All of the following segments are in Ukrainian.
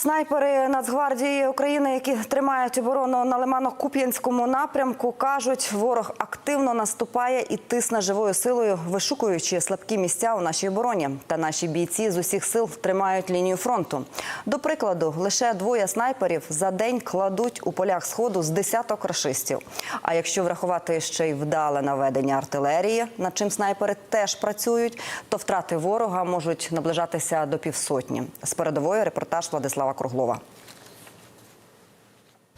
Снайпери Нацгвардії України, які тримають оборону на Лимано-Куп'янському напрямку, кажуть, ворог активно наступає і тисне живою силою, вишукуючи слабкі місця у нашій обороні. Та наші бійці з усіх сил тримають лінію фронту. До прикладу, лише двоє снайперів за день кладуть у полях сходу з десяток рашистів. А якщо врахувати ще й вдале наведення артилерії, над чим снайпери теж працюють, то втрати ворога можуть наближатися до півсотні. З передової репортаж Владислава Круглова.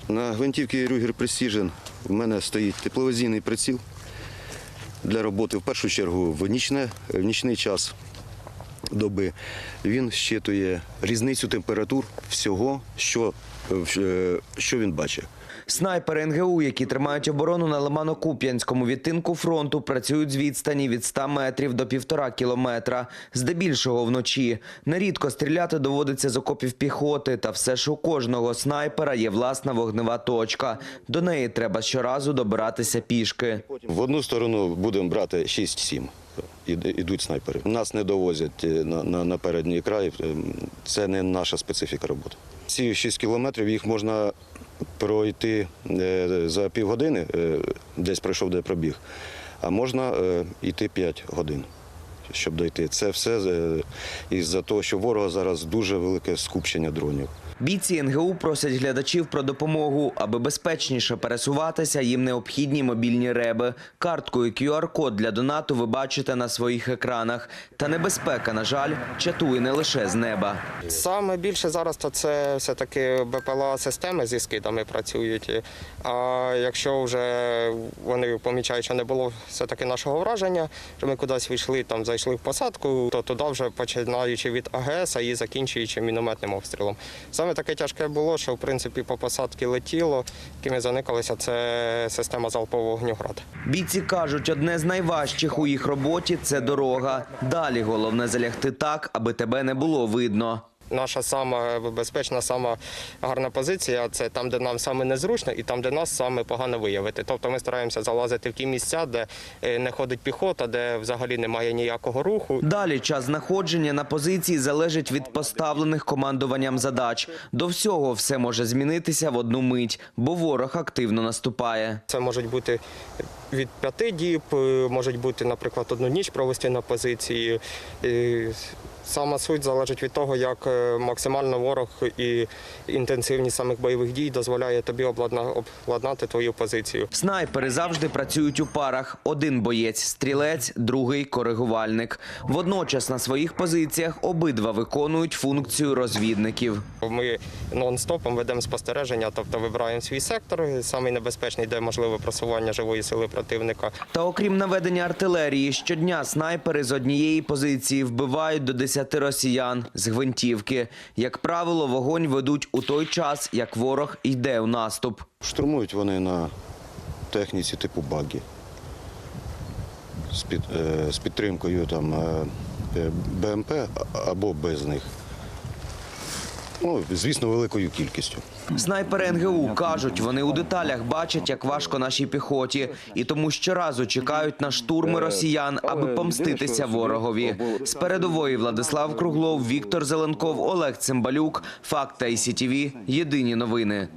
На гвинтівці Рюгер Precision в мене стоїть тепловізійний приціл для роботи в першу чергу в, нічне, в нічний час доби. Він щитує різницю температур всього, що, е, що він бачить. Снайпери НГУ, які тримають оборону на Лимано-Куп'янському відтинку фронту, працюють з відстані від 100 метрів до півтора кілометра, здебільшого вночі. Нерідко стріляти доводиться з окопів піхоти, та все ж у кожного снайпера є власна вогнева точка. До неї треба щоразу добиратися пішки. В одну сторону будемо брати 6-7. Ід- Ідуть снайпери. Нас не довозять е, на, на, на передній край. Е, Це не наша специфіка роботи. Ці 6 кілометрів їх можна пройти е, за півгодини, е, десь пройшов де пробіг, а можна е, йти 5 годин, щоб дойти. Це все із-за того, що ворога зараз дуже велике скупчення дронів. Бійці НГУ просять глядачів про допомогу. Аби безпечніше пересуватися, їм необхідні мобільні реби. Картку і QR-код для донату ви бачите на своїх екранах. Та небезпека, на жаль, чатує не лише з неба. Саме більше зараз то це все-таки БПЛА системи зі скидами працюють. А якщо вже вони помічають, що не було все-таки нашого враження, що ми кудись вийшли, там зайшли в посадку, то туди вже починаючи від АГС і закінчуючи мінометним обстрілом. Саме таке тяжке було, що в принципі по посадці летіло, якими заникалися, це система залпового вогню «Град». Бійці кажуть, одне з найважчих у їх роботі це дорога. Далі головне залягти так, аби тебе не було видно. Наша сама безпечна, сама гарна позиція це там, де нам саме незручно, і там, де нас саме погано виявити. Тобто ми стараємося залазити в ті місця, де е, не ходить піхота, де взагалі немає ніякого руху. Далі час знаходження на позиції залежить від поставлених командуванням задач. До всього все може змінитися в одну мить, бо ворог активно наступає. Це можуть бути від п'яти діб, е, можуть бути, наприклад, одну ніч провести на позиції. Сама суть залежить від того, як е, максимально ворог і інтенсивність самих бойових дій дозволяє тобі обладна- обладнати твою позицію. Снайпери завжди працюють у парах. Один боєць стрілець, другий коригувальник. Водночас на своїх позиціях обидва виконують функцію розвідників. Ми нон-стопом ведемо спостереження, тобто вибираємо свій сектор, самий небезпечний, де можливе просування живої сили противника. Та окрім наведення артилерії, щодня снайпери з однієї позиції вбивають до 10 росіян з гвинтівки. Як правило, вогонь ведуть у той час, як ворог йде у наступ. Штурмують вони на техніці типу багі е, з підтримкою там, е, БМП або без них. Ну, звісно, великою кількістю. Снайпери НГУ кажуть, вони у деталях бачать, як важко нашій піхоті, і тому щоразу чекають на штурми росіян, аби помститися ворогові. З передової Владислав Круглов, Віктор Зеленков, Олег Цимбалюк. Факт та ІСІТІВІ. Єдині новини.